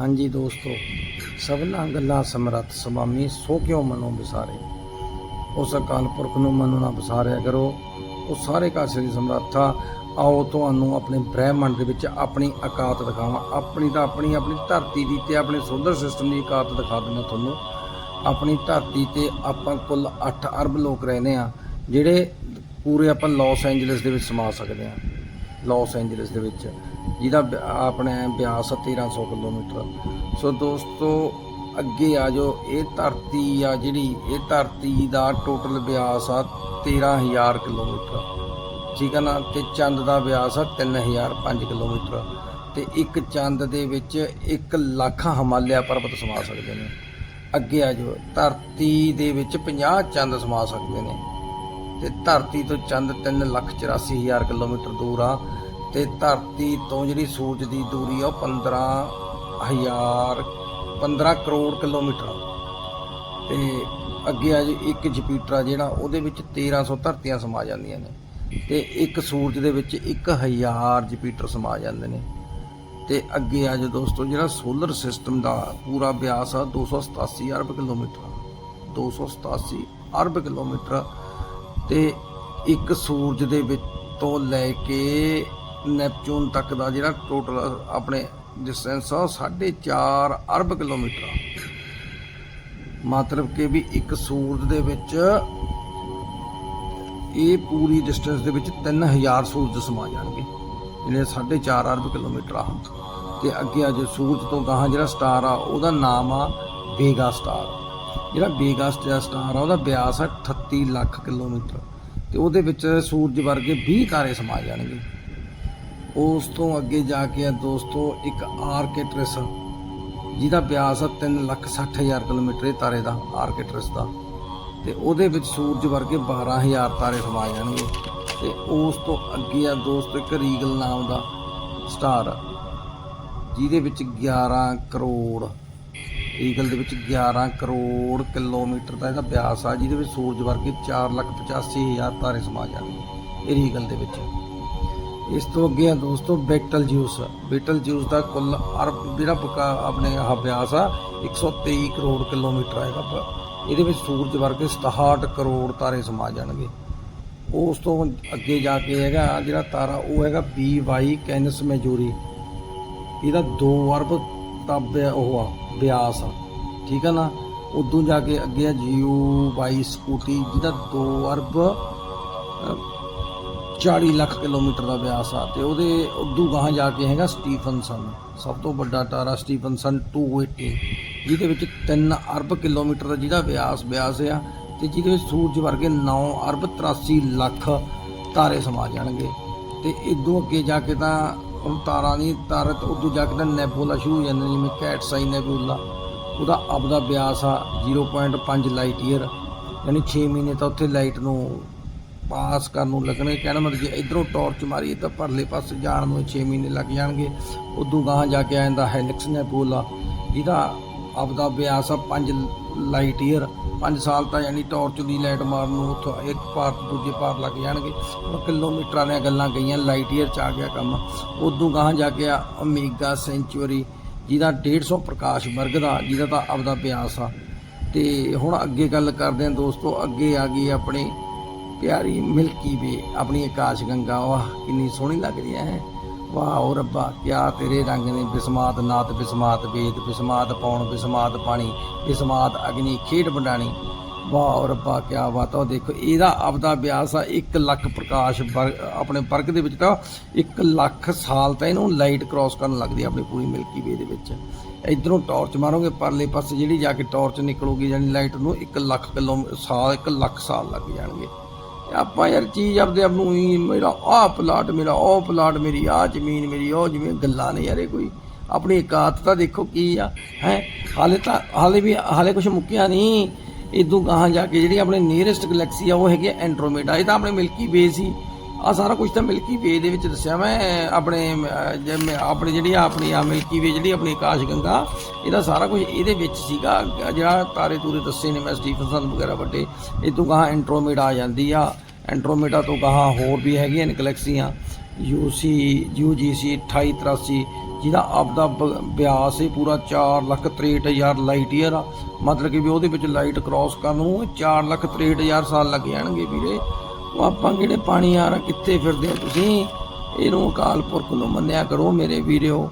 ਹਾਂਜੀ ਦੋਸਤੋ, ਸਭਨਾ ਗੱਲਾਂ ਸਮਰੱਥ ਸੁਆਮੀ ਸੋ ਕਿਉ ਮਨੋ ਵਿਸਾਰੇ? ਉਸ ਅਕਾਲ ਪੁਰਖ ਨੂੰ ਮਨੋ ਨਾ ਵਿਸਾਰਿਆ ਕਰੋ। ਉਹ ਸਾਰੇ ਕਾਸੇ ਦੀ ਸਮਰੱਥਾ ਆਓ ਤੁਹਾਨੂੰ ਆਪਣੇ ਬ੍ਰਹਿਮੰਡ ਦੇ ਵਿੱਚ ਆਪਣੀ ਔਕਾਤ ਦਿਖਾਵਾਂ। ਆਪਣੀ ਤਾਂ ਆਪਣੀ ਆਪਣੀ ਧਰਤੀ ਦੀ ਤੇ ਆਪਣੇ ਸੋਲਰ ਸਿਸਟਮ ਦੀ ਔਕਾਤ ਦਿਖਾ ਦਿੰਦਾ ਤੁਹਾਨੂੰ। ਆਪਣੀ ਧਰਤੀ ਤੇ ਆਪਾਂ ਕੁੱਲ 8 ਅਰਬ ਲੋਕ ਰਹਿੰਦੇ ਆ, ਜਿਹੜੇ ਪੂਰੇ ਆਪਾਂ ਲਾਸ ਐਂਜਲਸ ਦੇ ਵਿੱਚ ਸਮਾ ਸਕਦੇ ਆ। ਲਾਸ ਐਂਜਲਸ ਦੇ ਵਿੱਚ। ਜਿਹਦਾ ਬ- ਆਪਣੇ ਬਿਆਸ ਆ 1300 ਕਿਲੋਮੀਟਰ। ਸੋ ਦੋਸਤੋ, ਅੱਗੇ ਆ ਜੋ ਇਹ ਧਰਤੀ ਆ ਜਿਹੜੀ, ਇਹ ਧਰਤੀ ਦਾ ਟੋਟਲ ਬਿਆਸ ਆ 13000 ਕਿਲੋਮੀਟਰ। ਠੀਕ ਹੈ ਨਾ? ਤੇ ਚੰਦ ਦਾ ਵਿਆਸ ਆ 3005 ਕਿਲੋਮੀਟਰ। ਤੇ ਇੱਕ ਚੰਦ ਦੇ ਵਿੱਚ 1 ਲੱਖ ਹਿਮਾਲਿਆ ਪਰਬਤ ਸਮਾ ਸਕਦੇ ਨੇ। ਅੱਗੇ ਆ ਜੋ ਧਰਤੀ ਦੇ ਵਿੱਚ 50 ਚੰਦ ਸਮਾ ਸਕਦੇ ਨੇ। ਤੇ ਧਰਤੀ ਤੋਂ ਚੰਦ 384000 ਕਿਲੋਮੀਟਰ ਦੂਰ ਆ। ਤੇ ਧਰਤੀ ਤੋਂ ਜਿਹੜੀ ਸੂਰਜ ਦੀ ਦੂਰੀ ਆ ਉਹ 15000 15 ਕਰੋੜ ਕਿਲੋਮੀਟਰ ਆ। ਤੇ ਅੱਗੇ ਆ ਜੀ ਇੱਕ ਜੁਪੀਟਰ ਆ ਜਿਹੜਾ, ਉਹਦੇ ਵਿੱਚ 1300 ਧਰਤੀਆਂ ਸਮਾ ਜਾਂਦੀਆਂ ਨੇ। ਤੇ ਇੱਕ ਸੂਰਜ ਦੇ ਵਿੱਚ 1000 ਜੁਪੀਟਰ ਸਮਾ ਜਾਂਦੇ ਨੇ। ਤੇ ਅੱਗੇ ਆ ਜੋ ਦੋਸਤੋ, ਜਿਹੜਾ ਸੋਲਰ ਸਿਸਟਮ ਦਾ ਪੂਰਾ ਵਿਆਸ ਆ 287 ਅਰਬ ਕਿਲੋਮੀਟਰ 287 ਅਰਬ ਕਿਲੋਮੀਟਰ ਤੇ ਇੱਕ ਸੂਰਜ ਦੇ ਵਿੱਚ ਤੋਂ ਲੈ ਕੇ ਨੈਪਚੂਨ ਤੱਕ ਦਾ ਜਿਹੜਾ ਟੋਟਲ ਆਪਣੇ ਡਿਸਟੈਂਸ ਆ 4.5 ਅਰਬ ਕਿਲੋਮੀਟਰ ਆ। ਮਤਲਬ ਕਿ ਵੀ ਇੱਕ ਸੂਰਜ ਦੇ ਵਿੱਚ ਇਹ ਪੂਰੀ ਡਿਸਟੈਂਸ ਦੇ ਵਿੱਚ 3000 ਸੂਰਜ ਸਮਾ ਜਾਣਗੇ, ਜਿਹੜੇ 4.5 ਅਰਬ ਕਿਲੋਮੀਟਰ ਆ। ਤੇ ਅੱਗੇ ਆ ਸੂਰਜ ਤੋਂ ਗਾਹਾਂ ਜਿਹੜਾ ਸਟਾਰ ਆ, ਉਹਦਾ ਨਾਮ ਆ ਵੇਗਾ ਸਟਾਰ ਜਿਹੜਾ ਵੇਗਾ ਸਟਾਰ ਆ, ਉਹਦਾ ਵਿਆਸ ਆ 38 ਲੱਖ ਕਿਲੋਮੀਟਰ। ਤੇ ਉਹਦੇ ਵਿੱਚ ਸੂਰਜ ਵਰਗੇ 20 ਤਾਰੇ ਸਮਾ ਜਾਣਗੇ। ਉਸ ਤੋਂ ਅੱਗੇ ਜਾ ਕੇ ਆ ਦੋਸਤੋ, ਇੱਕ ਆਰਕੇਟ੍ਰਿਸ ਜਿਹਦਾ ਵਿਆਸ ਆ 360000 ਕਿਲੋਮੀਟਰ ਇਹ ਤਾਰੇ ਦਾ, ਆਰਕੇਟ੍ਰਿਸ ਦਾ। ਤੇ ਉਹਦੇ ਵਿੱਚ ਸੂਰਜ ਵਰਗੇ 12000 ਤਾਰੇ ਸਮਾ ਜਾਣਗੇ। ਤੇ ਉਸ ਤੋਂ ਅੱਗੇ ਆ ਦੋਸਤੋ, ਇੱਕ ਰੀਗਲ ਨਾਮ ਦਾ ਸਟਾਰ ਜਿਹਦੇ ਵਿੱਚ 11 ਕਰੋੜ, ਰੀਗਲ ਦੇ ਵਿੱਚ 11 ਕਰੋੜ ਕਿਲੋਮੀਟਰ ਦਾ ਇਹਦਾ ਵਿਆਸ ਆ, ਜਿਹਦੇ ਵਿੱਚ ਸੂਰਜ ਵਰਗੇ 485000 ਤਾਰੇ ਸਮਾ ਜਾਣਗੇ, ਇਹ ਰੀਗਲ ਦੇ ਵਿੱਚ। ਇਸ ਤੋਂ ਅੱਗੇ ਆ ਦੋਸਤੋ, ਬੈਟਲ ਜੂਸ। ਬੈਟਲ ਜੂਸ ਦਾ ਕੁੱਲ ਅਰਬ ਜਿਹੜਾ ਪਕਾ ਆਪਣੇ ਆਹ ਵਿਆਸ ਆ 123 ਕਰੋੜ ਕਿਲੋਮੀਟਰ ਆਏਗਾ ਇਹਦੇ ਵਿੱਚ ਸੂਰਜ ਵਰਗੇ 67 ਕਰੋੜ ਤਾਰੇ ਸਮਾ ਜਾਣਗੇ। ਉਸ ਤੋਂ ਅੱਗੇ ਜਾ ਕੇ ਹੈਗਾ ਜਿਹੜਾ ਤਾਰਾ, ਉਹ ਹੈਗਾ BY ਕੈਨਸ ਮੈਜੂਰੀ। ਇਹਦਾ 2 ਅਰਬ ਦਾ ਵਿਆ- ਉਹ ਆ ਵਿਆਸ ਆ। ਠੀਕ ਆ ਨਾ? ਉਦੋਂ ਜਾ ਕੇ ਅੱਗੇ ਆ ਜੀਓ 22 ਸਕੂਟੀ, ਜਿਹਦਾ 2 ਅਰਬ 40 ਲੱਖ ਕਿਲੋਮੀਟਰ ਦਾ ਵਿਆਸ ਆ ਤੇ ਉਹਦੇ ਉਦੋਂ ਗਾਹਾਂ ਜਾ ਕੇ ਹੈਗਾ ਸਟੀਫਨਸਨ, ਸਭ ਤੋਂ ਵੱਡਾ ਤਾਰਾ ਸਟੀਫਨਸਨ 280 ਜਿਹਦੇ ਵਿੱਚ 3 ਅਰਬ ਕਿਲੋਮੀਟਰ ਦਾ ਜਿਹਦਾ ਵਿਆਸ ਵਿਆਸ ਆ ਤੇ ਜਿਹਦੇ ਵਿੱਚ ਸੂਰਜ ਵਰਗੇ 9 ਅਰਬ 83 ਲੱਖ ਤਾਰੇ ਸਮਾ ਜਾਣਗੇ। ਤੇ ਇਦੋਂ ਅੱਗੇ ਜਾ ਕੇ ਤਾਂ ਉਹ ਤਾਰਾ ਨਹੀਂ ਤਾਰੇ ਤੋਂ ਉਦੋਂ ਜਾ ਕੇ ਤਾਂ ਨੈਬੂਲਾ ਸ਼ੁਰੂ ਹੋ ਜਾਂਦੇ ਜਿਵੇਂ ਕੈਟ ਸਾਈ ਨੈਬੂਲਾ। ਉਹਦਾ ਆਪਦਾ ਵਿਆਸ ਆ 0.5 ਲਾਈਟ ਈਅਰ, ਯਾਨੀ 6 ਮਹੀਨੇ ਤਾਂ ਉੱਥੇ ਲਾਈਟ ਨੂੰ ਪਾਸ ਕਰਨ ਨੂੰ ਲੱਗਣੇ, ਕਹਿਣਾ ਮਤਲਬ ਜੇ ਇਧਰੋਂ ਟਾਰਚ ਮਾਰੀਏ ਤਾਂ ਪਰਲੇ ਪਾਸੇ ਜਾਣ ਨੂੰ 6 ਮਹੀਨੇ ਲੱਗ ਜਾਣਗੇ। ਉਦੋਂ ਗਾਹਾਂ ਜਾ ਕੇ ਆ ਜਾਂਦਾ ਹੈਲਿਕਸ ਨੈਬੂਲਾ ਜਿਹਦਾ ਆਪਦਾ ਅਭਿਆਸ ਆ 5 ਲਾਈਟ ਈਅਰ 5 ਸਾਲ ਤਾਂ ਯਾਨੀ ਟਾਰਚ ਦੀ ਲਾਈਟ ਮਾਰਨ ਨੂੰ ਉੱਥੋਂ ਇੱਕ ਪਾਰ ਦੂਜੇ ਪਾਰ ਲੱਗ ਜਾਣਗੇ। ਹੁਣ ਕਿਲੋਮੀਟਰਾਂ ਦੀਆਂ ਗੱਲਾਂ ਗਈਆਂ ਲਾਈਟ ਈਅਰ ਚ ਆ ਗਿਆ ਕੰਮ। ਉਦੋਂ ਗਾਹਾਂ ਜਾ ਕੇ ਆ ਓਮੇਗਾ ਸੈਂਚੁਰੀ ਜਿਹਦਾ 150 ਪ੍ਰਕਾਸ਼ ਵਰਗ ਦਾ, ਜਿਹਦਾ ਤਾਂ ਆਪਦਾ ਵਿਆਸ ਆ। ਤੇ ਹੁਣ ਅੱਗੇ ਗੱਲ ਕਰਦੇ ਹਾਂ ਦੋਸਤੋ, ਅੱਗੇ ਆ ਗਈ ਆਪਣੇ ਪਿਆਰੀ ਮਿਲਕੀ ਵੇ ਆਪਣੀ ਆਕਾਸ਼ ਗੰਗਾ, ਵਾਹ, ਕਿੰਨੀ ਸੋਹਣੀ ਲੱਗਦੀ ਹੈ ਵਾਹ, ਓ ਰੱਬਾ, ਕਿਆ ਤੇਰੇ ਰੰਗ ਨੇ ਬਿਸਮਾਤ ਨਾਤ ਬਿਸਮਾਤ ਵੇਦ, ਬਿਸਮਾਤ ਪੌਣ, ਬਿਸਮਾਤ ਪਾਣੀ, ਬਿਸਮਾਤ ਅਗਨੀ ਖੇਡ ਬੰਡਾਣੀ ਵਾਹ, ਓ ਰੱਬਾ, ਕਿਆ ਬਾਤ ਆ। ਉਹ ਦੇਖੋ, ਇਹਦਾ ਆਪਦਾ ਵਿਆਸ ਆ 1 ਲੱਖ ਪ੍ਰਕਾਸ਼ ਵਰ- ਆਪਣੇ ਵਰਗ ਦੇ ਵਿੱਚ ਤਾਂ 1 ਲੱਖ ਸਾਲ ਤਾਂ ਇਹਨੂੰ ਲਾਈਟ ਕ੍ਰਾਸ ਕਰਨ ਲੱਗਦੀ ਆਪਣੀ ਪੂਰੀ ਮਿਲਕੀ ਵੇ ਦੇ ਵਿੱਚ। ਇਧਰੋਂ ਟਾਰਚ ਮਾਰੋਗੇ, ਪਰਲੇ ਪਾਸੇ ਜਿਹੜੀ ਜਾ ਕੇ ਟਾਰਚ ਨਿਕਲੂਗੀ ਯਾਨੀ ਲਾਈਟ ਨੂੰ 1 ਲੱਖ ਕਿਲੋ ਸਾਲ 1 ਲੱਖ ਸਾਲ ਲੱਗ ਜਾਣਗੇ। ਆਪਾਂ ਯਾਰ ਚੀਜ਼ ਆਪਦੇ ਆਪ ਨੂੰ ਹੀ ਮੇਰਾ ਆਹ ਪਲਾਟ ਮੇਰਾ ਉਹ ਪਲਾਟ ਮੇਰੀ ਆਹ ਜ਼ਮੀਨ, ਮੇਰੀ ਉਹ ਜਮੀਨ, ਗੱਲਾਂ ਨੇ ਯਾਰ ਇਹ ਕੋਈ। ਆਪਣੀ ਇਕਾਤ ਤਾਂ ਦੇਖੋ ਕੀ ਆ, ਹੈ? ਹਾਲੇ ਤਾਂ, ਹਾਲੇ ਵੀ, ਹਾਲੇ ਕੁਝ ਮੁੱਕਿਆ ਨਹੀਂ ਇਦੋਂ ਗਾਹਾਂ ਜਾ ਕੇ ਜਿਹੜੀ ਆਪਣੇ ਨੀਅਰੈਸਟ ਗੈਲੈਕਸੀ ਆ, ਉਹ ਹੈਗੀ ਐਂਡਰੋਮੇਡਾ ਇਹ ਤਾਂ ਆਪਣੇ ਮਿਲਕੀ ਵੇ ਸੀ। ਆ ਸਾਰਾ ਕੁਝ ਤਾਂ ਮਿਲਕੀ ਵੇ ਦੇ ਵਿੱਚ ਦੱਸਿਆ ਮੈਂ, ਆਪਣੇ ਜਿਵੇਂ ਆਪਣੀ ਜਿਹੜੀ ਆ ਆਪਣੀ ਆ ਮਿਲਕੀ ਵੇ ਜਿਹੜੀ ਆਪਣੀ ਆਕਾਸ਼ ਗੰਗਾ, ਇਹਦਾ ਸਾਰਾ ਕੁਝ ਇਹਦੇ ਵਿੱਚ ਸੀਗਾ। ਜਿਹੜਾ ਤਾਰੇ ਤੂਰੇ ਦੱਸੇ ਨੇ ਮੈਂ ਸਟੀਫਨਸਨ ਵਗੈਰਾ ਵੱਡੇ, ਇਹ ਤੋਂ ਗਾਹਾਂ ਐਂਡਰੋਮੇਡਾ ਆ ਜਾਂਦੀ ਆ। ਐਂਡਰੋਮੇਡਾ ਤੋਂ ਗਾਹਾਂ ਹੋਰ ਵੀ ਹੈਗੀਆਂ ਨੇ ਗੈਲੈਕਸੀਆਂ। ਯੂਸੀ, ਯੂਜੀਸੀ 2883 ਜਿਹਦਾ ਆਪਦਾ ਬ- ਬਿਆਸ ਹੈ ਪੂਰਾ 463000 ਲਾਈਟ ਈਅਰ ਆ। ਮਤਲਬ ਕਿ ਵੀ ਉਹਦੇ ਵਿੱਚ ਲਾਈਟ ਕ੍ਰਾਸ ਕਰਨ ਨੂੰ 463000 ਸਾਲ ਲੱਗ ਜਾਣਗੇ ਵੀਰੇ। ਉਹ ਆਪਾਂ ਕਿਹੜੇ ਪਾਣੀ ਆ ਰ ਕਿੱਥੇ ਫਿਰਦੇ ਹੋ ਤੁਸੀਂ? ਇਹਨੂੰ ਅਕਾਲ ਪੁਰਖ ਨੂੰ ਮੰਨਿਆ ਕਰੋ ਮੇਰੇ ਵੀਰਿਓ।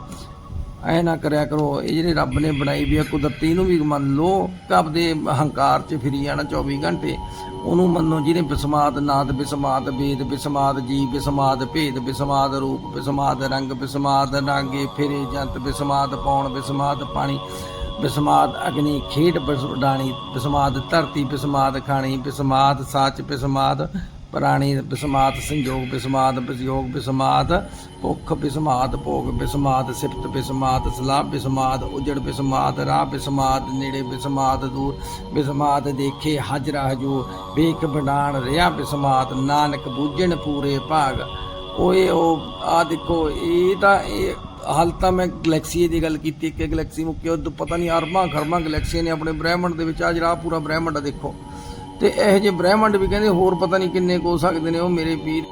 ਐ ਨਾ ਕਰਿਆ ਕਰੋ, ਇਹ ਜਿਹੜੇ ਰੱਬ ਨੇ ਬਣਾਈ ਵੀ ਆ, ਕੁਦਰਤੀ ਨੂੰ ਵੀ ਮੰਨ ਲਓ ਕਬ ਦੇ ਹੰਕਾਰ 'ਚ ਫਿਰੀ ਜਾਣਾ 24 ਘੰਟੇ। ਉਹਨੂੰ ਮੰਨੋ, ਜਿਹਨੇ ਬਿਸਮਾਦ ਨਾਦ, ਬਿਸਮਾਦ ਵੇਦ, ਬਿਸਮਾਦ ਜੀ ਬਿਸਮਾਦ ਭੇਦ, ਬਿਸਮਾਦ ਰੂਪ, ਬਿਸਮਾਦ ਰੰਗ, ਬਿਸਮਾਦ ਨਾਗੇ ਫਿਰੇ ਜੰਤ, ਬਿਸਮਾਦ ਪੌਣ, ਬਿਸਮਾਦ ਪਾਣੀ, ਬਿਸਮਾਦ ਅਗਨੀ ਖੇਡ ਬਿਸਡਾਣੀ ਬਿਸਮਾਦ ਧਰਤੀ, ਬਿਸਮਾਦ ਖਾਣੀ, ਬਿਸਮਾਦ ਸਾਚ, ਬਿਸਮਾਦ ਪ੍ਰਾਣੀ ਬਿਸਮਾਤ, ਸੰਜੋਗ ਬਿਸਮਾਤ, ਬਿਸਯੋਗ ਬਿਸਮਾਤ, ਭੁੱਖ ਬਿਸਮਾਤ, ਭੋਗ ਬਿਸਮਾਤ, ਸਿਫਤ ਬਿਸਮਾਤ, ਸਲਾਹ ਬਿਸਮਾਤ, ਉਜੜ ਬਿਸਮਾਤ, ਰਾਹ ਬਿਸਮਾਤ, ਨੇੜੇ ਬਿਸਮਾਤ, ਦੂਰ ਬਿਸਮਾਤ, ਦੇਖੇ ਹਾਜਰਾ ਹਜੂ ਵੇਖ ਬਡਾਣ ਰਿਆ ਬਿਸਮਾਤ, ਨਾਨਕ ਬੂਝਣ ਪੂਰੇ ਭਾਗ। ਓਏ ਉਹ ਆ ਦੇਖੋ, ਇਹ ਤਾਂ, ਇਹ ਹਾਲ ਤਾਂ ਮੈਂ ਗੈਲੈਕਸੀ ਦੀ ਗੱਲ ਕੀਤੀ ਕਿ ਗੈਲੈਕਸੀ ਮੁੱਕੇ, ਉਹ ਪਤਾ ਨਹੀਂ ਅਰਬਾਂ ਖਰਮਾਂ ਗੈਲੈਕਸੀਆਂ ਨੇ ਆਪਣੇ ਬ੍ਰਹਿਮੰਡ ਦੇ ਵਿੱਚ ਆ ਜਿਹੜਾ ਪੂਰਾ ਬ੍ਰਹਿਮੰਡ ਆ, ਦੇਖੋ। ਤੇ ਇਹੋ ਜਿਹੇ ਬ੍ਰਹਿਮੰਡ ਵੀ ਕਹਿੰਦੇ ਹੋਰ ਪਤਾ ਨਹੀਂ ਕਿੰਨੇ ਕੋ ਸਕਦੇ ਨੇ ਉਹ ਮੇਰੇ ਪੀਰ